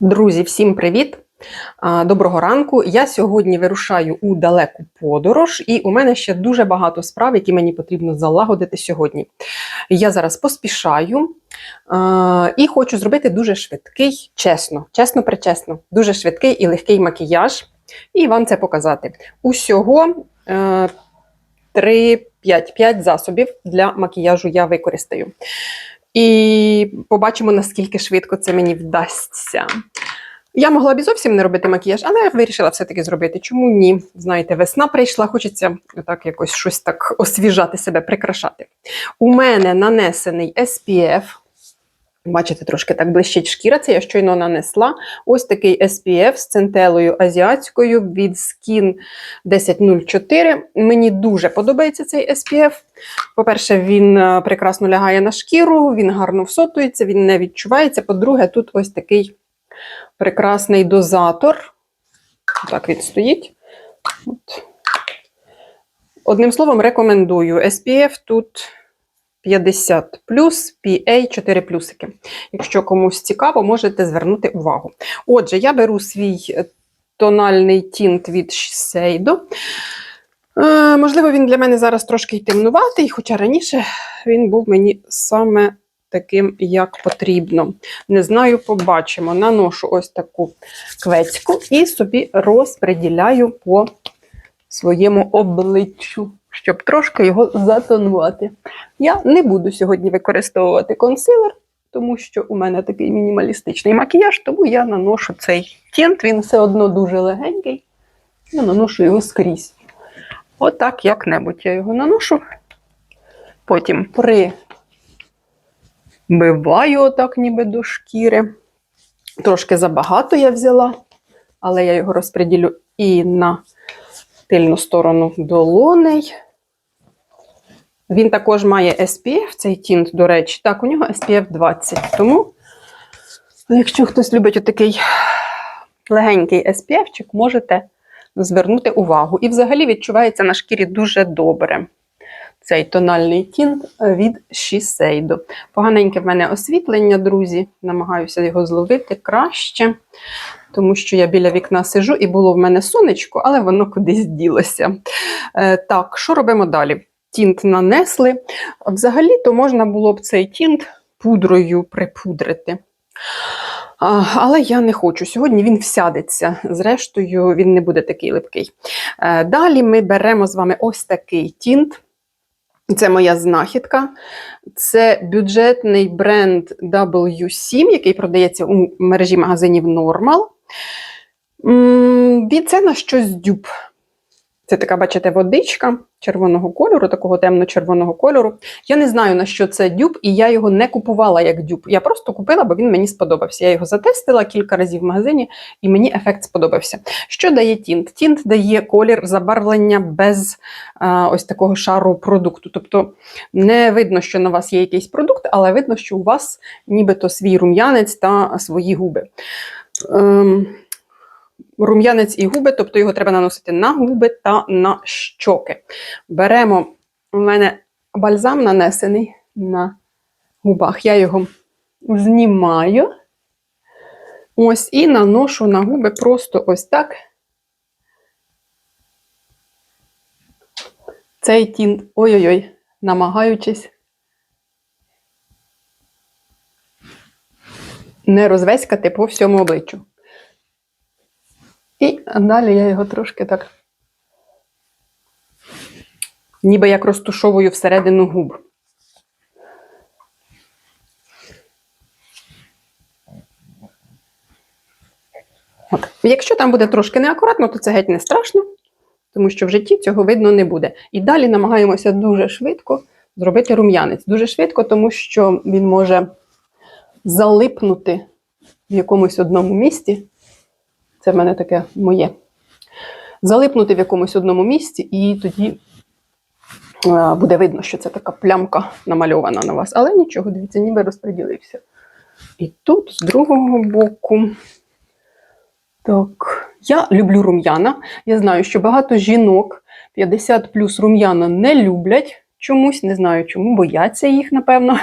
Друзі, всім привіт! Доброго ранку. Я сьогодні вирушаю у далеку подорож, і у мене ще дуже багато справ, які мені потрібно залагодити сьогодні. Я зараз поспішаю і хочу зробити дуже швидкий, чесно, чесно, причесно, дуже швидкий і легкий макіяж, і вам це показати. Усього е, 3, 5, 5 засобів для макіяжу я використаю. І побачимо, наскільки швидко це мені вдасться. Я могла б і зовсім не робити макіяж, але я вирішила все-таки зробити. Чому ні? Знаєте, весна прийшла, хочеться так якось щось так освіжати себе, прикрашати. У мене нанесений SPF. Бачите, трошки так блищить шкіра, це я щойно нанесла. Ось такий SPF з центелою азіатською від Skin 1004. Мені дуже подобається цей SPF. По-перше, він е, прекрасно лягає на шкіру, він гарно всотується, він не відчувається. По-друге, тут ось такий прекрасний дозатор. Так він стоїть. От. Одним словом, рекомендую. SPF тут 50 PA 4 плюсики. Якщо комусь цікаво, можете звернути увагу. Отже, я беру свій е, тональний тінт від Shiseido. Е, можливо, він для мене зараз трошки й темнуватий, хоча раніше він був мені саме таким, як потрібно. Не знаю, побачимо. Наношу ось таку квецьку і собі розподіляю по своєму обличчю, щоб трошки його затонувати. Я не буду сьогодні використовувати консилер, тому що у мене такий мінімалістичний макіяж, тому я наношу цей тінт, він все одно дуже легенький. Я наношу його скрізь. Отак, як-небудь я його наношу. Потім прибиваю отак, ніби до шкіри. Трошки забагато я взяла, але я його розподілю і на тильну сторону долоней. Він також має SPF, цей тінт, до речі. Так, у нього SPF 20. Тому, якщо хтось любить отакий легенький SPF, можете звернути увагу. І взагалі відчувається на шкірі дуже добре. Цей тональний тінт від Shiseido. Поганеньке в мене освітлення, друзі. Намагаюся його зловити краще, тому що я біля вікна сижу і було в мене сонечко, але воно кудись ділося. Е, так, що робимо далі? Тінт нанесли. Взагалі-то можна було б цей тінт пудрою припудрити. Але я не хочу. Сьогодні він всядеться. Зрештою, він не буде такий липкий. Е, далі ми беремо з вами ось такий тінт. Це моя знахідка. Це бюджетний бренд W7, який продається у мережі магазинів Normal. Це на щось дюб. Це така, бачите, водичка червоного кольору, такого темно-червоного кольору. Я не знаю, на що це дюб, і я його не купувала як дюб. Я просто купила, бо він мені сподобався. Я його затестила кілька разів в магазині, і мені ефект сподобався. Що дає тінт? Тінт дає колір забарвлення без а, ось такого шару продукту. Тобто не видно, що на вас є якийсь продукт, але видно, що у вас нібито свій рум'янець та свої губи. Ем, рум'янець і губи, тобто його треба наносити на губи та на щоки. Беремо, у мене бальзам нанесений на губах. Я його знімаю. Ось і наношу на губи просто ось так. Цей тінт, ой-ой-ой, намагаючись не розвеськати по всьому обличчю. І далі я його трошки так, ніби як розтушовую всередину губ. От. Якщо там буде трошки неакуратно, то це геть не страшно, тому що в житті цього видно не буде. І далі намагаємося дуже швидко зробити рум'янець. Дуже швидко, тому що він може залипнути в якомусь одному місці. Це в мене таке моє. Залипнути в якомусь одному місці, і тоді буде видно, що це така плямка намальована на вас. Але нічого, дивіться, ніби розподілився. І тут, з другого боку. Так, я люблю рум'яна. Я знаю, що багато жінок 50 плюс рум'яна не люблять. Чомусь, не знаю чому, бояться їх, напевно.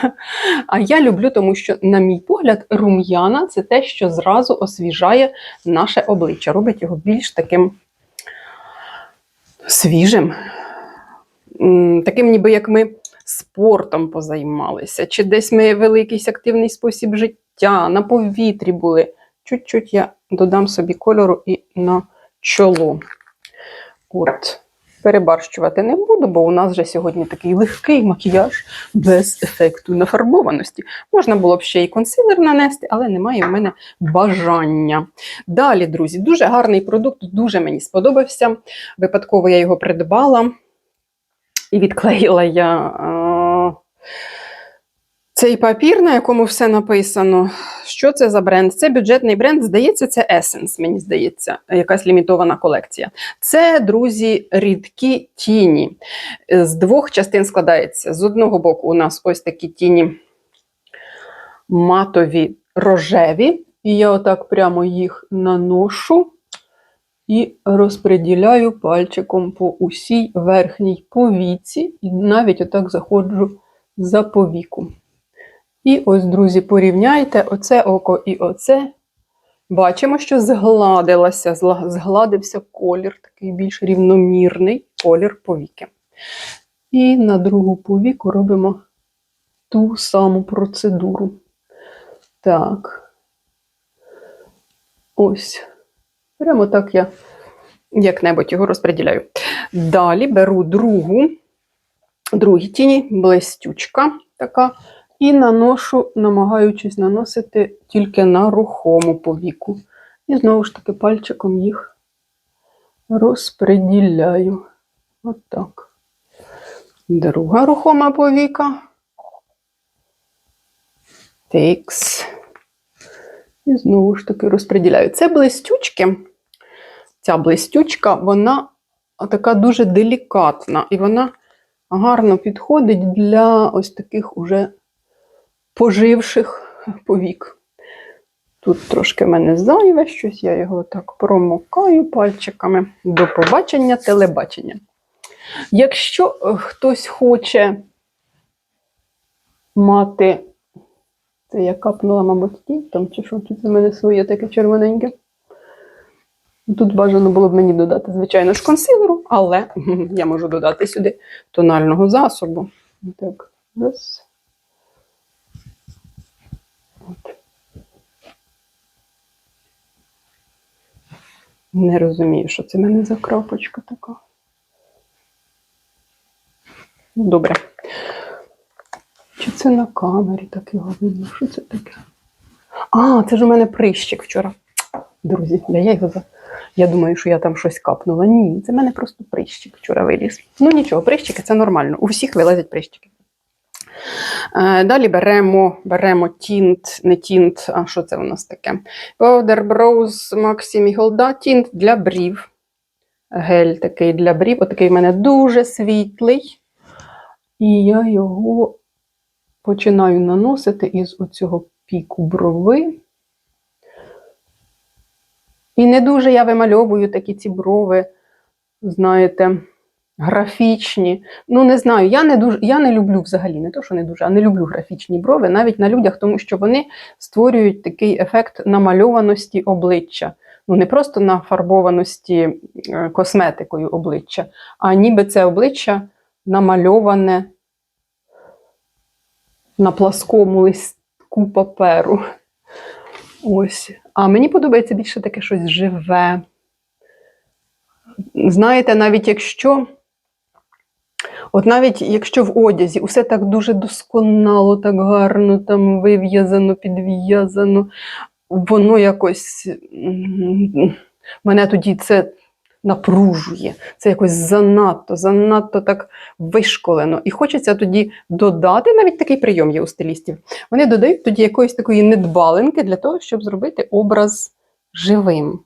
А я люблю, тому що, на мій погляд, рум'яна це те, що зразу освіжає наше обличчя, робить його більш таким свіжим. Таким, ніби як ми спортом позаймалися, чи десь ми вели якийсь активний спосіб життя, на повітрі були. Чуть-чуть я додам собі кольору і на чоло. От. Перебарщувати не буду, бо у нас вже сьогодні такий легкий макіяж без ефекту нафарбованості. Можна було б ще і консилер нанести, але немає в мене бажання. Далі, друзі, дуже гарний продукт, дуже мені сподобався. Випадково я його придбала і відклеїла я е, цей папір, на якому все написано. Що це за бренд? Це бюджетний бренд, здається, це Essence, мені здається, якась лімітована колекція. Це, друзі, рідкі тіні. З двох частин складається. З одного боку, у нас ось такі тіні матові рожеві. І я отак прямо їх наношу і розподіляю пальчиком по усій верхній повіці, і навіть отак заходжу за повіку. І ось, друзі, порівняйте оце око і оце. Бачимо, що згладилася, згладився колір, такий більш рівномірний колір повіки. І на другу повіку робимо ту саму процедуру. Так. Ось. Прямо так я як-небудь його розподіляю. Далі беру другу, другі тіні, блистючка така. І наношу, намагаючись наносити тільки на рухому повіку. І знову ж таки пальчиком їх розподіляю. Отак. Друга рухома повіка. Тикс. І знову ж таки розподіляю. Це блистючки. Ця блистючка, вона така дуже делікатна, і вона гарно підходить для ось таких уже поживших повік. Тут трошки в мене зайве щось, я його так промокаю пальчиками. До побачення, телебачення. Якщо е, хтось хоче мати, це я капнула, мабуть, ті, там чи що, тут у мене своє таке червоненьке. Тут бажано було б мені додати, звичайно ж, консилеру, але я можу додати сюди тонального засобу. Так, раз. Не розумію, що це в мене за крапочка така. Ну, Добре. Чи це на камері так його видно? Що це таке? А, це ж у мене прищик вчора. Друзі, де я його за. Я думаю, що я там щось капнула. Ні, це в мене просто прищик вчора виліз. Ну нічого, прищики це нормально. У всіх вилазять прищики. Е, Далі беремо, беремо тінт, не тінт, а що це у нас таке? Powder Brows Maximi Holda тінт для брів. Гель такий для брів. Отакий в мене дуже світлий. І я його починаю наносити із оцього піку брови. І не дуже я вимальовую такі ці брови, знаєте, графічні. Ну, не знаю, я не дуже, я не люблю взагалі, не то, що не дуже, а не люблю графічні брови, навіть на людях, тому що вони створюють такий ефект намальованості обличчя. Ну, не просто нафарбованості е, косметикою обличчя, а ніби це обличчя намальоване на пласкому листку паперу. Ось. А мені подобається більше таке щось живе. Знаєте, навіть якщо. От навіть якщо в одязі усе так дуже досконало, так гарно там вив'язано, підв'язано, воно якось мене тоді це напружує. Це якось занадто, занадто так вишколено. І хочеться тоді додати, навіть такий прийом є у стилістів. Вони додають тоді якоїсь такої недбалинки для того, щоб зробити образ живим.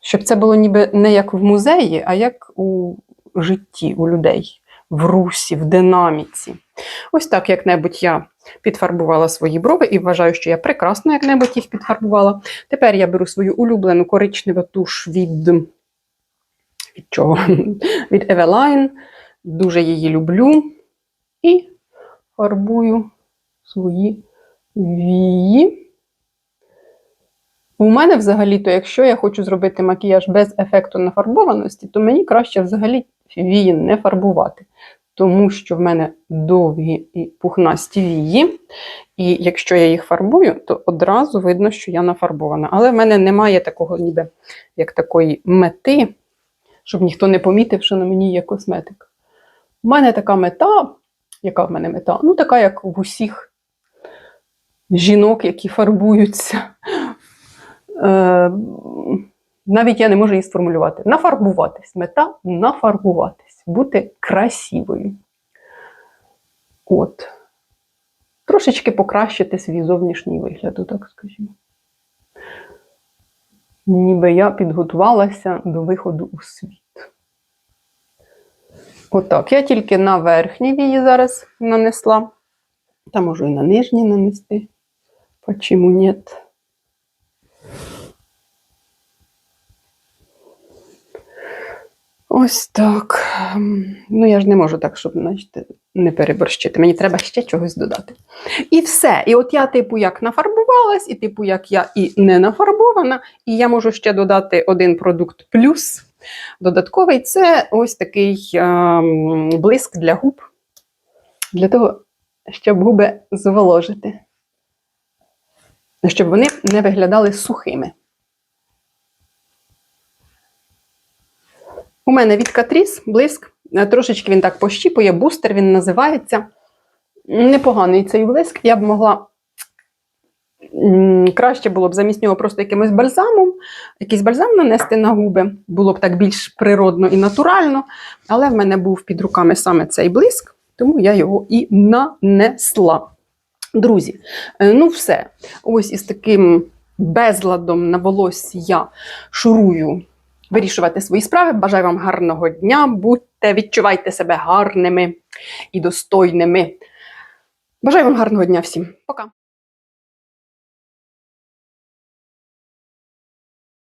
Щоб це було ніби не як в музеї, а як у житті у людей, в русі, в динаміці. Ось так як-небудь я підфарбувала свої брови і вважаю, що я прекрасно як-небудь їх підфарбувала. Тепер я беру свою улюблену коричневу туш від. Від чого? Від Eveline. Дуже її люблю. І фарбую свої вії. У мене взагалі-то, якщо я хочу зробити макіяж без ефекту нафарбованості, то мені краще взагалі вії не фарбувати. Тому що в мене довгі і пухнасті вії. І якщо я їх фарбую, то одразу видно, що я нафарбована. Але в мене немає такого, ніби як такої мети, щоб ніхто не помітив, що на мені є косметика. У мене така мета, яка в мене мета? Ну, така, як в усіх жінок, які фарбуються. Навіть я не можу її сформулювати. Нафарбуватись. Мета нафарбуватись, бути красивою. От. Трошечки покращити свій зовнішній вигляд, так скажімо. Ніби я підготувалася до виходу у світ. Отак. Я тільки на верхні вії зараз нанесла. Та можу і на нижні нанести. Почему нет? Ось так. Ем, Ну, я ж не можу так, щоб значить, не переборщити. Мені треба ще чогось додати. І все. І от я, типу, як нафарбувалась, і типу, як я і не нафарбована, і я можу ще додати один продукт плюс. Додатковий це ось такий ем, блиск для губ. Для того, щоб губи зволожити. Щоб вони не виглядали сухими. У мене від Catrice блиск. Е, Трошечки він так пощіпує, бустер він називається. Непоганий цей блиск. Я б могла краще було б замість нього просто якимось бальзамом, якийсь бальзам нанести на губи. Було б так більш природно і натурально. Але в мене був під руками саме цей блиск, тому я його і нанесла. Друзі, е, ну все. Ось із таким безладом на волоссі я шурую вирішувати свої справи. Бажаю вам гарного дня. Будьте, відчувайте себе гарними і достойними. Бажаю вам гарного дня всім. Пока.